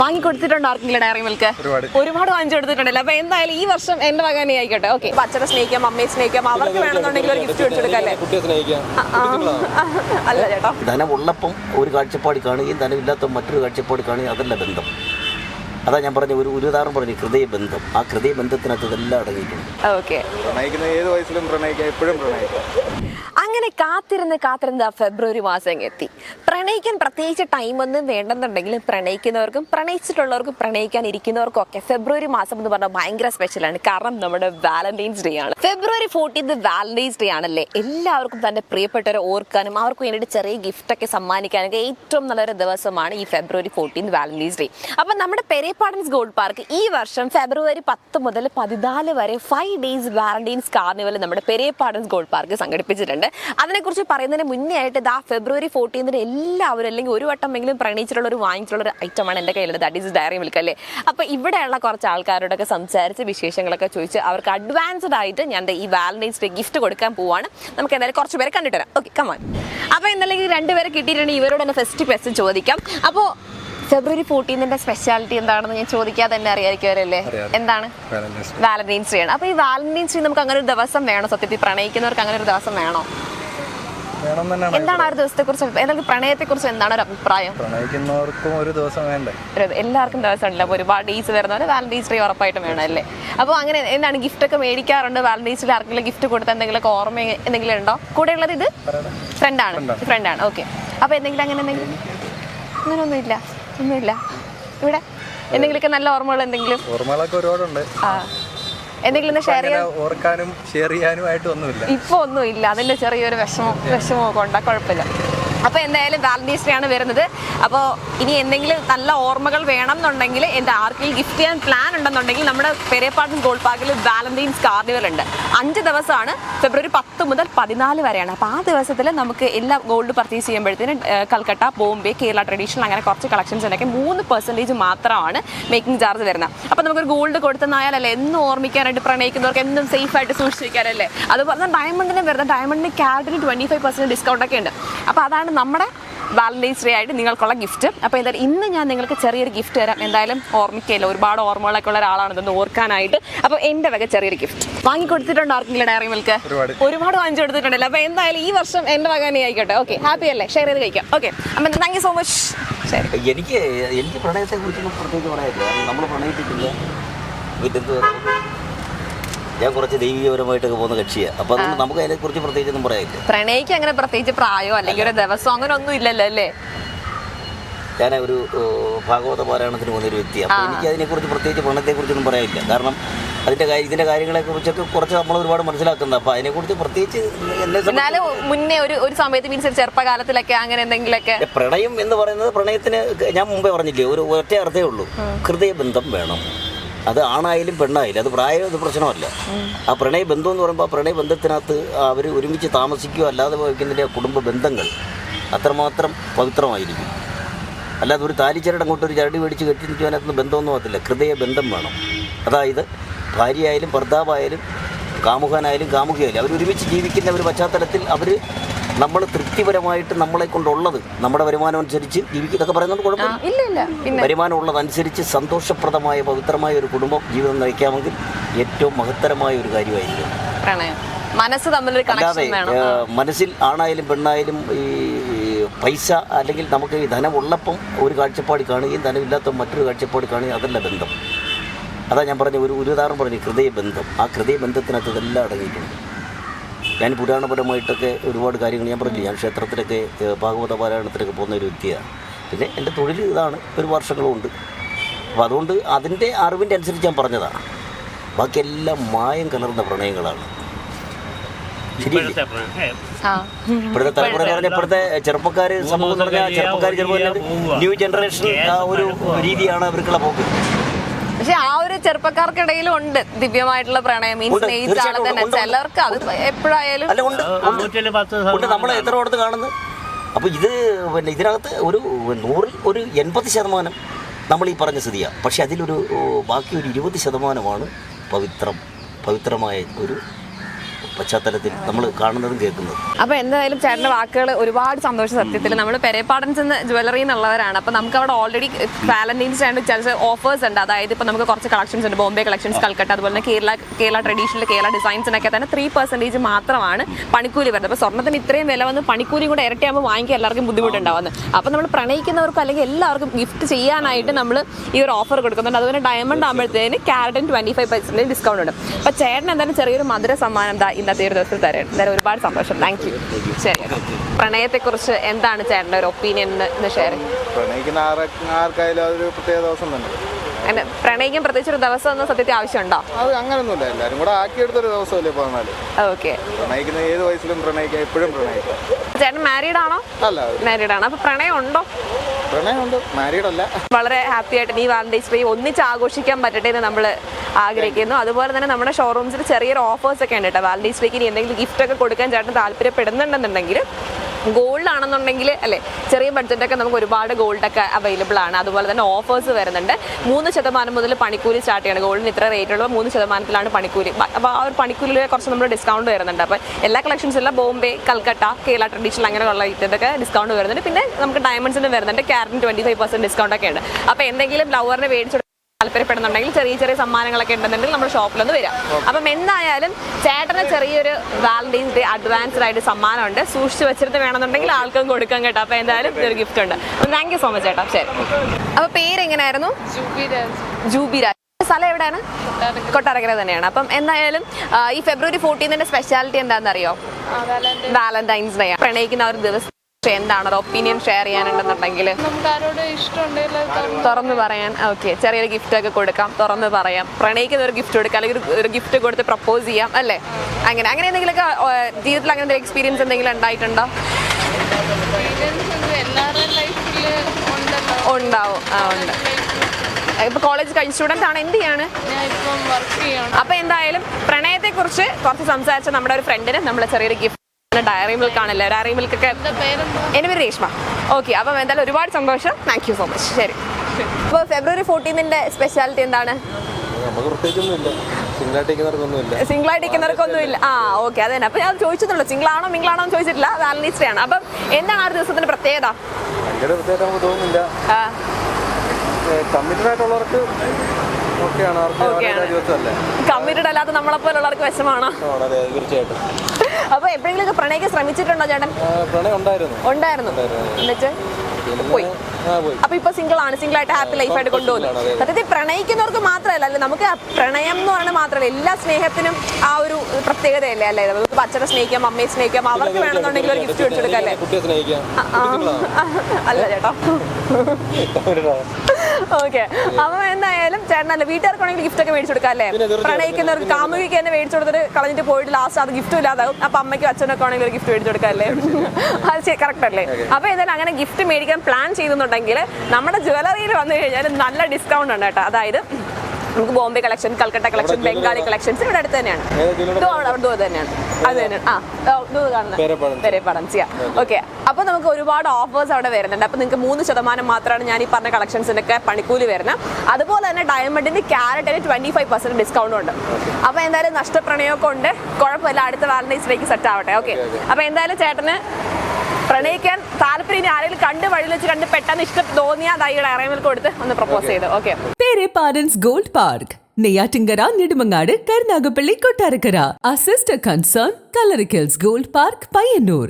വാങ്ങി കൊടുത്തിട്ടുണ്ടോ ആർക്കെങ്കിലും ഡയറി മിൽക്ക് ഒരുപാട്. ഒരുപാട് വാങ്ങിച്ചു കൊടുത്തിട്ടുണ്ടല്ലോ അപ്പൊ എന്തായാലും ഈ വർഷം എന്റെ തന്നെ ആയിക്കോട്ടെ. ഓക്കെ അച്ഛനെ സ്നേഹിക്കാം അമ്മയെ സ്നേഹിക്കാം അവർക്ക് വേണമെന്നുണ്ടെങ്കിൽ ഒരു ഗിഫ്റ്റ് കൊടുക്കല്ലേ കുട്ടിയെ സ്നേഹിക്കാം. അല്ല ചേട്ടാ. ധനമുള്ളപ്പം ഒരു കാഴ്ചപ്പാട് കാണുകയും ധനമില്ലാത്ത മറ്റൊരു കാഴ്ചപ്പാട് കാണുകയും അതല്ല ബന്ധം. അതാ ഞാൻ പറഞ്ഞ ഒരു ഒരു ഉദാഹരണം പറഞ്ഞു ഹൃദയ ബന്ധം ആ ഹൃദയ ബന്ധത്തിനകത്ത് ഇതെല്ലാം അടങ്ങിയിട്ടുണ്ട്. ഓക്കെ. പ്രണയിക്കുന്ന ഏത് വയസ്സിലും പ്രണയിക്കാം എപ്പോഴും പ്രണയിക്കാം. അങ്ങനെ കാത്തിരുന്ന് കാത്തിരുന്ന് ആ ഫെബ്രുവരി മാസം അങ്ങ് എത്തി. പ്രണയിക്കാൻ പ്രത്യേകിച്ച് ടൈമൊന്നും വേണ്ടെന്നുണ്ടെങ്കിലും പ്രണയിക്കുന്നവർക്കും പ്രണയിച്ചിട്ടുള്ളവർക്കും പ്രണയിക്കാൻ ഇരിക്കുന്നവർക്കും ഒക്കെ ഫെബ്രുവരി മാസം എന്ന് പറഞ്ഞാൽ ഭയങ്കര സ്പെഷ്യലാണ് കാരണം നമ്മുടെ വാലന്റൈൻസ് ഡേ ആണ്. ഫെബ്രുവരി ഫോർട്ടീൻത് വാലന്റൈൻസ് ഡേ ആണല്ലേ? എല്ലാവർക്കും തന്റെ പ്രിയപ്പെട്ടവരെ ഓർക്കാനും അവർക്ക് വേണ്ടിയിട്ട് ചെറിയ ഗിഫ്റ്റ് ഒക്കെ സമ്മാനിക്കാനൊക്കെ ഏറ്റവും നല്ലൊരു ദിവസമാണ് ഈ ഫെബ്രുവരി ഫോർട്ടീൻത് വാലന്റൈൻസ് ഡേ അപ്പം നമ്മുടെ പെരേപ്പാടൻസ് ഗോൾഡ് പാർക്ക് ഈ വർഷം ഫെബ്രുവരി പത്ത് മുതൽ പതിനാല് വരെ ഫൈവ് ഡേയ്സ് വാലന്റൈൻസ് കാർണിവൽ നമ്മുടെ പെരേപ്പാടൻസ് ഗോൾഡ് പാർക്ക് സംഘടിപ്പിച്ചിട്ടുണ്ട്. അതിനെക്കുറിച്ച് പറയുന്നതിന് മുന്നേ ആയിട്ട് ഇതാ ഫെബ്രുവരി ഫോർട്ടീൻതിന് എല്ലാവരും അല്ലെങ്കിൽ ഒരു വട്ടമെങ്കിലും പ്രണയിച്ചിട്ടുള്ള ഒരു വാങ്ങിച്ചിട്ടുള്ള ഒരു ഐറ്റമാണ് എന്റെ കയ്യിലുള്ളത്. ദാറ്റ് ഈസ് ഡയറി മിൽക്ക് അല്ലേ? അപ്പോൾ ഇവിടെയുള്ള കുറച്ച് ആൾക്കാരോടൊക്കെ സംസാരിച്ച് വിശേഷങ്ങളൊക്കെ ചോദിച്ച് അവർക്ക് അഡ്വാൻസ്ഡ് ആയിട്ട് ഞാൻ ഈ വാലന്റൈൻസ് ഡേ ഗിഫ്റ്റ് കൊടുക്കാൻ പോവാണ്. നമുക്ക് എന്തായാലും കുറച്ച് പേരെ കണ്ടിട്ട് വരാം. ഓക്കെ കമാൻ അപ്പോൾ എന്തായാലും രണ്ടുപേരെ കിട്ടിയിട്ടുണ്ടെങ്കിൽ ഇവരോട് തന്നെ ഫസ്റ്റ് ക്വസ്റ്റ്യൻ ചോദിക്കാം. അപ്പോൾ ഫെബ്രുവരി ഫോർട്ടീനിന്റെ സ്പെഷ്യാലിറ്റി എന്താണെന്ന് ഞാൻ ചോദിക്കാതെ തന്നെ അറിയാമായിരിക്കുമല്ലേ എന്താണ്? വാലന്റൈൻസ് ഡേ ആണ്. അപ്പോൾ ഈ വാലന്റൈൻസ് ഡേ നമുക്ക് അങ്ങനെ ഒരു ദിവസം വേണോ? സത്യത്തിൽ പ്രണയിക്കുന്നവർക്ക് അങ്ങനെ ഒരു ദിവസം വേണോ? എന്താണ് ആ ഒരു ദിവസത്തെ കുറിച്ച് അല്ലെങ്കിൽ പ്രണയത്തെ കുറിച്ച് എന്താണ് ഒരു അഭിപ്രായം? പ്രണയിക്കുന്നവർക്കും ഒരു ദിവസം വേണ്ടേ? എല്ലാവർക്കും ദിവസം ഉണ്ടല്ലോ അപ്പോൾ ഒരുപാട് ഡേയ്സ് വരുന്നവരെ വാലന്റൈൻസ് ഡേ ഉറപ്പായിട്ടും വേണം അല്ലേ? അപ്പോൾ അങ്ങനെ എന്താണ് ഗിഫ്റ്റ് ഒക്കെ മേടിക്കാറുണ്ട്? വാലന്റൈൻസ് ഡേ ആർക്കെങ്കിലും ഗിഫ്റ്റ് കൊടുത്ത എന്തെങ്കിലും ഓർമ്മ എന്തെങ്കിലും ഉണ്ടോ? കൂടെ ഉള്ളത് ഇത് ഫ്രണ്ടാണ് ഫ്രണ്ടാണ് ഓക്കെ അപ്പോൾ എന്തെങ്കിലും അങ്ങനെ എന്തെങ്കിലും? അങ്ങനെയൊന്നുമില്ല ഒന്നുമില്ല. ഇവിടെ എന്തെങ്കിലുമൊക്കെ നല്ല ഓർമ്മകൾ എന്തെങ്കിലും? ഓർമ്മകളൊക്കെ ഒരുപാടുണ്ട്. ആ. എന്തെങ്കിലും ഷെയർ ചെയ്യാൻ ഓർക്കാനും ഷെയർ ചെയ്യാനും ആയിട്ട് ഒന്നുമില്ല. ഇപ്പൊ ഒന്നും ഇല്ല അതിന്റെ ചെറിയൊരു വിഷമം വിഷമമൊക്കെ ഉണ്ടാ. കുഴപ്പമില്ല. അപ്പൊ എന്തായാലും വാലന്റൈൻസ് ഡേ ആണ് വരുന്നത്. അപ്പോൾ ഇനി എന്തെങ്കിലും നല്ല ഓർമ്മകൾ വേണം എന്നുണ്ടെങ്കിൽ എന്റെ ആർക്കെങ്കിലും ഗിഫ്റ്റ് ചെയ്യാൻ പ്ലാൻ ഉണ്ടെന്നുണ്ടെങ്കിൽ നമ്മുടെ പെരേപ്പാട്ടൻ ഗോൾഡ് പാർക്കിൽ വാലന്റൈൻസ് കാർണിവൽ ഉണ്ട്. അഞ്ച് ദിവസമാണ്. ഫെബ്രുവരി പത്ത് മുതൽ പതിനാല് വരെയാണ്. അപ്പോൾ ആ ദിവസത്തിൽ നമുക്ക് എല്ലാ ഗോൾഡ് പർച്ചേസ് ചെയ്യുമ്പോഴത്തേനും കൽക്കട്ട ബോംബെ കേരള ട്രഡീഷണൽ അങ്ങനെ കുറച്ച് കളക്ഷൻസ് ഉണ്ടെങ്കിൽ മൂന്ന് പെർസെന്റേജ് മാത്രമാണ് മേക്കിംഗ് ചാർജ് വരുന്നത്. അപ്പോൾ നമുക്കൊരു ഗോൾഡ് കൊടുത്തെന്നായാലല്ലേ എന്നും ഓർമ്മിക്കാനായിട്ട് പ്രണയിക്കുന്നവർക്ക് എന്നും സേഫ് ആയിട്ട് സൂക്ഷിക്കാനല്ലേ? അതുപോലെ ഡയമണ്ടിനും വരുന്ന ഡയമണ്ടിന് ക്യാരറ്റിന് ട്വന്റി ഫൈവ് പെർസെന്റ് ഡിസ്കൗണ്ട് ഒക്കെ ഉണ്ട്. അപ്പോൾ അതാണ് നമ്മുടെ വാലന്റൈൻസ് ഡേ ആയിട്ട് നിങ്ങൾക്കുള്ള ഗിഫ്റ്റ്. അപ്പോൾ എന്തായാലും ഇന്ന് ഞാൻ നിങ്ങൾക്ക് ചെറിയൊരു ഗിഫ്റ്റ് തരാം. എന്തായാലും ഓർമ്മിക്കല്ലോ ഒരുപാട് ഓർമ്മകളൊക്കെ ഉള്ള ഒരാളാണ് ഇതൊന്ന് ഓർക്കാനായിട്ട്. അപ്പോൾ എന്റെ വക ചെറിയൊരു ഗിഫ്റ്റ്. വാങ്ങി കൊടുത്തിട്ടുണ്ടോ ആർക്കെങ്കിലും ഡയറി മിൽക്ക്? ഒരുപാട്. വാങ്ങിച്ചു കൊടുത്തിട്ടുണ്ടല്ലോ അപ്പോൾ എന്തായാലും ഈ വർഷം എന്റെ വക തന്നെ ആയിക്കോട്ടെ. ഓക്കെ ഹാപ്പി അല്ലേ? ഷെയർ ചെയ്ത് കഴിക്കാം. ഓക്കെ അപ്പം താങ്ക് യു സോ മച്ച് ശരി. എനിക്ക് എനിക്ക് പ്രണയത്തെ കുറിച്ചൊന്നും പ്രത്യേകിച്ച് പറയാനില്ല. നമ്മൾ പ്രണയിച്ചിട്ടില്ല. ഞാൻ കുറച്ച് ദൈവികപരമായിട്ടൊക്കെ പോകുന്ന കക്ഷിയാണ് അതുകൊണ്ട് നമുക്ക് പ്രത്യേകിച്ച് ഒന്നും പറയാനില്ല. പ്രണയിക്ക് അങ്ങനെ പ്രത്യേകിച്ച് പ്രായോ അല്ലെങ്കിൽ ഒരു ദിവസം അങ്ങനെ ഒന്നും ഇല്ലല്ലോ അല്ലേ? ഞാൻ ഒരു ഭാഗവത പാരായണത്തിന് പോകുന്ന ഒരു വ്യക്തിയാണ് അപ്പോൾ എനിക്ക് അതിനെക്കുറിച്ച് പ്രത്യേകിച്ച് പ്രണയത്തെക്കുറിച്ചൊന്നും പറയാനില്ല. കാരണം അതിന്റെ ഇതിന്റെ കാര്യങ്ങളെ കുറിച്ചൊക്കെ കുറച്ച് നമ്മൾ ഒരുപാട് മനസ്സിലാക്കുന്നത് അപ്പൊ അതിനെ കുറിച്ച് പ്രത്യേകിച്ച് മുന്നേ ഒരു ഒരു സമയത്ത് മീൻസ് ചെറുപ്പകാലത്തിലൊക്കെ അങ്ങനെ എന്തെങ്കിലുമൊക്കെ പ്രണയം എന്ന് പറയുന്നത് പ്രണയത്തിന് ഞാൻ മുമ്പേ പറഞ്ഞില്ലേ ഒരു ഒറ്റ അർത്ഥേ ഉള്ളൂ. ഹൃദയബന്ധം വേണം. അത് ആണായാലും പെണ്ണായാലും അത് പ്രായം ഇത് പ്രശ്നമല്ല. ആ പ്രണയ ബന്ധം എന്ന് പറയുമ്പോൾ ആ പ്രണയ ബന്ധത്തിനകത്ത് അവർ ഒരുമിച്ച് താമസിക്കുകയോ അല്ലാതെ വയ്ക്കുന്നതിന്റെ കുടുംബ ബന്ധങ്ങൾ അത്രമാത്രം പവിത്രമായിരിക്കും. അല്ലാതെ ഒരു താലിച്ചരട് അങ്ങോട്ട് ഒരു ചരടി മേടിച്ച് കെട്ടിനിൽക്കും അതിനകത്ത് ബന്ധമൊന്നും ആകത്തില്ല. ഹൃദയ ബന്ധം വേണം. അതായത് ഭാര്യയായാലും ഭർത്താവായാലും കാമുകനായാലും കാമുകയായാലും അവർ ഒരുമിച്ച് ജീവിക്കുന്ന ഒരു പശ്ചാത്തലത്തിൽ അവർ നമ്മൾ തൃപ്തിപരമായിട്ട് നമ്മളെ കൊണ്ടുള്ളത് നമ്മുടെ വരുമാനം അനുസരിച്ച് ജീവിക്കുന്നതൊക്കെ പറയുന്നത് കുഴപ്പമില്ല വരുമാനം ഉള്ളതനുസരിച്ച് സന്തോഷപ്രദമായ പവിത്രമായ ഒരു കുടുംബം ജീവിതം നയിക്കാമെങ്കിൽ ഏറ്റവും മഹത്തരമായ ഒരു കാര്യമായിരിക്കും. മനസ്സ് തമ്മിലൊരു അല്ലാതെ മനസ്സിൽ ആണായാലും പെണ്ണായാലും ഈ പൈസ അല്ലെങ്കിൽ നമുക്ക് ഈ ധനമുള്ളപ്പം ഒരു കാഴ്ചപ്പാട് കാണുകയും ധനമില്ലാത്ത മറ്റൊരു കാഴ്ചപ്പാട് കാണുകയും അതല്ല ബന്ധം. അതാ ഞാൻ പറഞ്ഞ ഒരു ഒരു ഉദാഹരണം പറഞ്ഞു ഹൃദയബന്ധം. ആ ഹൃദയബന്ധത്തിനകത്ത് ഇതെല്ലാം അടങ്ങിയിട്ടുണ്ട്. ഞാൻ പുരാണപരമായിട്ടൊക്കെ ഒരുപാട് കാര്യങ്ങൾ ഞാൻ പറഞ്ഞു ഞാൻ ക്ഷേത്രത്തിലൊക്കെ ഭാഗവത പാരായണത്തിലൊക്കെ പോകുന്ന ഒരു വ്യക്തിയാണ്. പിന്നെ എന്റെ തൊഴിൽ ഇതാണ്. ഒരു വർഷങ്ങളുണ്ട് അപ്പോൾ അതുകൊണ്ട് അതിന്റെ അറിവിന്റെ അനുസരിച്ച് ഞാൻ പറഞ്ഞതാണ്. ബാക്കിയെല്ലാം മായം കലർന്ന പ്രണയങ്ങളാണ്. ഇപ്പോഴത്തെ തലമുറ എന്ന് പറഞ്ഞാൽ ഇപ്പോഴത്തെ ചെറുപ്പക്കാർ സമൂഹം എന്ന് പറഞ്ഞാൽ ചെറുപ്പക്കാർ ചിലപ്പോൾ ന്യൂ ജനറേഷൻ ആ ഒരു രീതിയാണ് അവർക്കുള്ള പോക്ക്. പക്ഷെ ആ ഒരു ചെറുപ്പക്കാർക്കിടയിലും ഉണ്ട് ദിവ്യമായിട്ടുള്ള പ്രണയം. മീൻസ് സ്നേഹിച്ച ആളെ തന്നെ. ചിലർക്ക് അത് എപ്പോഴായാലും അല്ല ഉണ്ട് ഉണ്ട്. ഉണ്ട്. നമ്മൾ എത്ര അടുത്ത് അപ്പോൾ ഇത് പിന്നെ ഇതിനകത്ത് ഒരു നൂറിൽ ഒരു എൺപത് ശതമാനം നമ്മൾ ഈ പറഞ്ഞ സ്ഥിതിയാണ് പക്ഷെ അതിലൊരു ബാക്കി ഒരു ഇരുപത് ശതമാനമാണ് പവിത്രം പവിത്രമായ ഒരു പശ്ചാത്തലത്തിൽ നമ്മൾ കാണുന്നതും കേൾക്കുന്നതും. അപ്പൊ എന്തായാലും ചേട്ടന്റെ വാക്കുകൾ ഒരുപാട് സന്തോഷം സത്യത്തിൽ. നമ്മൾ പെരേപ്പാടൻസ് ചെന്ന് ജ്വല്ലറി എന്നുള്ളവരാണ്. അപ്പൊ നമുക്ക് അവിടെ ഓൾറെഡി വാലന്റൈൻസ് ആൻഡ് ചില ഓഫേഴ്സ് ഉണ്ട്. അതായത് ഇപ്പൊ നമുക്ക് കുറച്ച് കളക്ഷൻസ് ഉണ്ട്. ബോംബെ കളക്ഷൻസ് കൽക്കട്ട അതുപോലെ തന്നെ കേരള കേരള ട്രഡീഷണൽ കേരള ഡിസൈൻസിനൊക്കെ തന്നെ ത്രീ പെർസെന്റേജ് മാത്രമാണ് പണിക്കൂലി വരുന്നത്. അപ്പൊ സ്വർണത്തിന് ഇത്രയും വില വന്ന് പണിക്കൂലി കൂടെ ഇരട്ടിയാകുമ്പോൾ വാങ്ങിക്കാൻ എല്ലാവർക്കും ബുദ്ധിമുട്ടുണ്ടാവുന്നത് അപ്പൊ നമ്മൾ പ്രണയിക്കുന്നവർക്കും അല്ലെങ്കിൽ എല്ലാവർക്കും ഗിഫ്റ്റ് ചെയ്യാനായിട്ട് നമ്മൾ ഈ ഒരു ഓഫർ കൊടുക്കുന്നുണ്ട്. അതുപോലെ ഡയമണ്ട് ആകുമ്പോഴത്തേന് ക്യാരറ്റിന് ട്വന്റി ഫൈവ് പെർസെന്റേജ് ഡിസ്കൗണ്ട് ഉണ്ട്. അപ്പൊ ചേട്ടൻ എന്തായാലും ചെറിയൊരു മധുര സമ്മാനം ഇന്നത്തെ ഒരു ദിവസത്തിൽ തരാം. എന്തായാലും ഒരുപാട് സന്തോഷം. താങ്ക് യു ശരി പ്രണയത്തെക്കുറിച്ച് എന്താണ് ചേട്ടന്റെ ഒരു ഒപ്പീനിയൻ ഷെയർ പ്രണയിക്കുന്ന ആരെ ആർക്കായാലും അതൊരു പ്രത്യേക ദിവസം തന്നെ. അങ്ങനെ പ്രണയിക്കാൻ പ്രത്യേകിച്ച് ഒരു ദിവസം ഒന്നും സത്യത്തിൽ ആവശ്യമുണ്ടോ? അത് അങ്ങനൊന്നുമില്ല. എല്ലാരും കൂടെ ആക്കിയെടുത്തൊരു ദിവസമല്ലേ വന്നാൽ ഓക്കെ പ്രണയിക്കുന്ന ഏത് വയസ്സിലും പ്രണയിക്കാം എപ്പോഴും പ്രണയിക്കാം. ചേട്ടൻ മാരീഡ് ആണോ? അല്ല മാരീഡ് ആണ്. അപ്പൊ പ്രണയം ഉണ്ടോ? പ്രണയമുണ്ട്. മാരീഡ് അല്ല. വളരെ ഹാപ്പി ആയിട്ട് ഈ വാലന്റൈൻസ് ഡേ ഒന്നിച്ച് ആഘോഷിക്കാൻ പറ്റട്ടെ എന്ന് നമ്മൾ ആഗ്രഹിക്കുന്നു. അതുപോലെ തന്നെ നമ്മുടെ ഷോറൂംസിൽ ചെറിയൊരു ഓഫേഴ്സ് ഒക്കെ ഉണ്ട് കേട്ടോ. വാലന്റൈൻസ് ഡേക്ക് ഇനി എന്തെങ്കിലും ഗിഫ്റ്റ് ഒക്കെ കൊടുക്കാൻ ചേട്ടൻ താല്പര്യപ്പെടുന്നുണ്ടെന്നുണ്ടെങ്കിൽ ഗോൾഡ് ആണെന്നുണ്ടെങ്കിൽ അല്ലെ ചെറിയ ബഡ്ജറ്റൊക്കെ നമുക്ക് ഒരുപാട് ഗോൾഡ് ഒക്കെ അവൈലബിൾ ആണ്. അതുപോലെ തന്നെ ഓഫേഴ്സ് വരുന്നുണ്ട്. മൂന്ന് ശതമാനം മുതൽ പണിക്കൂലി സ്റ്റാർട്ട് ചെയ്യണം. ഗോൾഡിന് ഇത്ര റേറ്റ് ഉള്ളത് മൂന്ന് ശതമാനത്തിലാണ് പണിക്കൂലി. അപ്പോൾ ആ ഒരു പണിക്കൂലിയിൽ കുറച്ച് നമ്മൾ ഡിസ്കൗണ്ട് വരുന്നുണ്ട്. അപ്പോൾ എല്ലാ കളക്ഷൻസിലും ബോംബെ കൽക്കട്ട കേരള ട്രഡീഷണൽ അങ്ങനെയുള്ള ഇതൊക്കെ ഡിസ്കൗണ്ട് വരുന്നുണ്ട്. പിന്നെ നമുക്ക് ഡയമണ്ട്സിന് വരുന്നുണ്ട്. ക്യാരറ്റിന് ട്വന്റി ഫൈവ് പെർസെന്റ് ഡിസ്കൗണ്ട് ഒക്കെ ഉണ്ട് അപ്പോൾ എന്തെങ്കിലും ലവറിന് മേടിച്ചു താല്പര്യപ്പെടുന്നുണ്ടെങ്കിൽ ചെറിയ ചെറിയ സമ്മാനങ്ങളൊക്കെ ഉണ്ടെന്നുണ്ടെങ്കിൽ നമ്മുടെ ഷോപ്പിലൊന്ന് വരാം. അപ്പം എന്തായാലും ചേട്ടന് ചെറിയൊരു വാലന്റൈൻസ് ഡേ അഡ്വാൻസ്ഡ് ആയിട്ട് സമ്മാനമുണ്ട്. സൂക്ഷിച്ച് വെച്ചിട്ട് വേണമെന്നുണ്ടെങ്കിൽ ആൾക്കും കൊടുക്കാൻ കേട്ടോ. അപ്പം എന്തായാലും ഇതൊരു ഗിഫ്റ്റ് ഉണ്ട്. താങ്ക് യു സോ മച്ച് ചേട്ടാ. ശരി. അപ്പോൾ പേര് എങ്ങനെയായിരുന്നു ജൂബിരാജ്. സ്ഥലം എവിടെയാണ്? കൊട്ടാരക്കര. തന്നെയാണ്. അപ്പം എന്തായാലും ഈ ഫെബ്രുവരി ഫോർട്ടീനിന്റെ സ്പെഷ്യാലിറ്റി എന്താണെന്നറിയോ? വാലന്റൈൻസ് ഡേ പ്രണയിക്കുന്ന ഒരു ദിവസം എന്താണ് ഒരു ഒപ്പീനിയൻ ഷെയർ ചെയ്യാനുണ്ടെന്നുണ്ടെങ്കിൽ? തുറന്ന് പറയാൻ ഓക്കെ ചെറിയൊരു ഗിഫ്റ്റ് ഒക്കെ കൊടുക്കാം തുറന്ന് പറയാം. പ്രണയിക്കുന്ന ഒരു ഗിഫ്റ്റ് കൊടുക്കാം അല്ലെങ്കിൽ ഒരു- ഗിഫ്റ്റ് കൊടുത്ത് പ്രപ്പോസ് ചെയ്യാം അല്ലേ? അങ്ങനെ അങ്ങനെ എന്തെങ്കിലുമൊക്കെ ജീവിതത്തിൽ അങ്ങനെ എക്സ്പീരിയൻസ് എന്തെങ്കിലും ഉണ്ടായിട്ടുണ്ടോ? ഉണ്ടാവും. ആ ഉണ്ട്. ഇപ്പൊ കോളേജ് കഴിഞ്ഞ സ്റ്റുഡന്റ് ആണ് എന്ത് ചെയ്യണം? അപ്പൊ എന്തായാലും പ്രണയത്തെ കുറിച്ച് കുറച്ച് സംസാരിച്ച നമ്മുടെ ഒരു ഫ്രണ്ടിന് നമ്മൾ ചെറിയൊരു ഗിഫ്റ്റ് ഡയറി മിൽക്ക് ആണല്ലേ? ഡയറി മിൽക്ക് ഒക്കെ എന്റെ പേര് രേഷ്മ. ഓക്കെ അപ്പം എന്തായാലും ഒരുപാട് സന്തോഷം. താങ്ക് യു സോ മച്ച് ശരി. അപ്പോൾ ഫെബ്രുവരി ഫോർട്ടീനിന്റെ സ്പെഷ്യാലിറ്റി എന്താണ്? നമുക്ക് പ്രത്യേകിച്ചൊന്നുമില്ല. സിംഗിൾ ആയിട്ട് ഇരിക്കുന്നവർക്കൊന്നും ഇല്ല ആ ഓക്കെ അത് തന്നെ. അപ്പൊ ഞാൻ ചോദിച്ചിട്ടുള്ളൂ സിംഗിളാണോ മിംഗിളാണോ മിംഗിൾ ആണോ എന്ന് ചോദിച്ചിട്ടില്ല. ഡേ ആണ് അപ്പം എന്താണ് ആ ദിവസത്തിന്റെ പ്രത്യേകത? പ്രത്യേകത നമുക്ക് തോന്നുന്നില്ല. കമ്മിറ്റഡ് ആയിട്ടുള്ളവർക്ക് കമ്മിറ്റഡ് അല്ലാത്ത നമ്മളെ പോലുള്ളവർക്ക് വിഷമാണോ തീർച്ചയായിട്ടും. അപ്പൊ എപ്പോഴെങ്കിലും പ്രണയക്ക് ശ്രമിച്ചിട്ടുണ്ടോ ചേട്ടൻ? പ്രണയം ഉണ്ടായിരുന്നു. ഉണ്ടായിരുന്നു. എന്നിട്ട്? പോയി. അപ്പൊ ഇപ്പൊ സിംഗിൾ ആണ്. സിംഗിൾ ആയിട്ട് ഹാപ്പി ലൈഫ് ആയിട്ട് കൊണ്ടുപോകുന്നു single ആണ്, അതെ, അതെ. സത്യത്തിൽ പ്രണയിക്കുന്നവർക്ക് മാത്രമല്ല അല്ലെ? നമുക്ക് പ്രണയം എന്ന് പറയുന്നത് മാത്രമല്ല എല്ലാ സ്നേഹത്തിനും ആ ഒരു പ്രത്യേകതയല്ലേ അല്ലേ? നമുക്ക് അച്ഛനെ സ്നേഹിക്കാം അമ്മയെ സ്നേഹിക്കാം അവർക്ക് വേണമെന്നുണ്ടെങ്കിൽ ഒരു ഗിഫ്റ്റ് കൊടുക്കാം അല്ലേ? അല്ല ചേട്ടാ. ഓക്കെ അപ്പൊ എന്തായാലും ചേട്ടനല്ല വീട്ടുകാർക്കാണെങ്കിൽ ഗിഫ്റ്റ് ഒക്കെ മേടിച്ചു കൊടുക്കാം അല്ലേ? പ്രണയിക്കുന്നവർക്ക് കാമുകിക്ക് തന്നെ മേടിച്ചു കൊടുത്തിട്ട് കളഞ്ഞിട്ട് പോയിട്ട് ലാസ്റ്റ് അത് ഗിഫ്റ്റ് ഇല്ലാതാകും. അപ്പൊ അമ്മയ്ക്കും അച്ഛനൊക്കെ ആണെങ്കിൽ ഒരു ഗിഫ്റ്റ് മേടിച്ചു കൊടുക്കാം അല്ലേ? അത് കറക്റ്റ് അല്ലേ? അപ്പൊ എന്തായാലും അങ്ങനെ ഗിഫ്റ്റ് മേടിക്കാൻ പ്ലാൻ ചെയ്യുന്നുണ്ടെങ്കിൽ നമ്മുടെ ജ്വല്ലറിയിൽ വന്നു കഴിഞ്ഞാൽ നല്ല ഡിസ്കൗണ്ട് ഉണ്ട് കേട്ടോ. അതായത് നമുക്ക് Bombay collection Calcutta collection Bengali collections ഇവിടെ അടുത്ത് തന്നെയാണ്. അവിടെ തന്നെയാണ്. അത് തന്നെയാണ്. ആ കാണുന്നത്. ചെയ്യാം ഓക്കെ അപ്പോൾ നമുക്ക് ഒരുപാട് ഓഫേഴ്സ് അവിടെ വരുന്നുണ്ട്. അപ്പോൾ നിങ്ങൾക്ക് മൂന്ന് ശതമാനം മാത്രമാണ് ഞാൻ ഈ പറഞ്ഞ കളക്ഷൻസിനൊക്കെ പണിക്കൂലി വരുന്നത്. അതുപോലെ തന്നെ ഡയമണ്ടിന്റെ ക്യാരറ്റിന് ട്വന്റി ഫൈവ് പെർസെന്റ് ഡിസ്കൗണ്ട് ഉണ്ട്. അപ്പോൾ എന്തായാലും നഷ്ടപ്രണയമൊക്കെ ഉണ്ട്. കുഴപ്പമില്ല. അടുത്ത വാലന്റൈൻസ് ഡേക്ക് സെറ്റ് ആവട്ടെ. ഓക്കെ അപ്പോൾ എന്തായാലും ചേട്ടന് പ്രണയിക്കാൻ താല്പര്യം ആരെങ്കിലും കണ്ട് വഴി വെച്ച് കണ്ട് പെട്ടെന്ന് ഇഷ്ടം തോന്നിയാൽ ദൈ അറേമിൽ കൊടുത്ത് ഒന്ന് പ്രപ്പോസ് ചെയ്ത്. ഓക്കെ പേരെ parents gold park Neyyattinkara Nedumangad Karunagappally Kottarakkara. Sister concern കലറിക്കൽസ് gold park Payyanur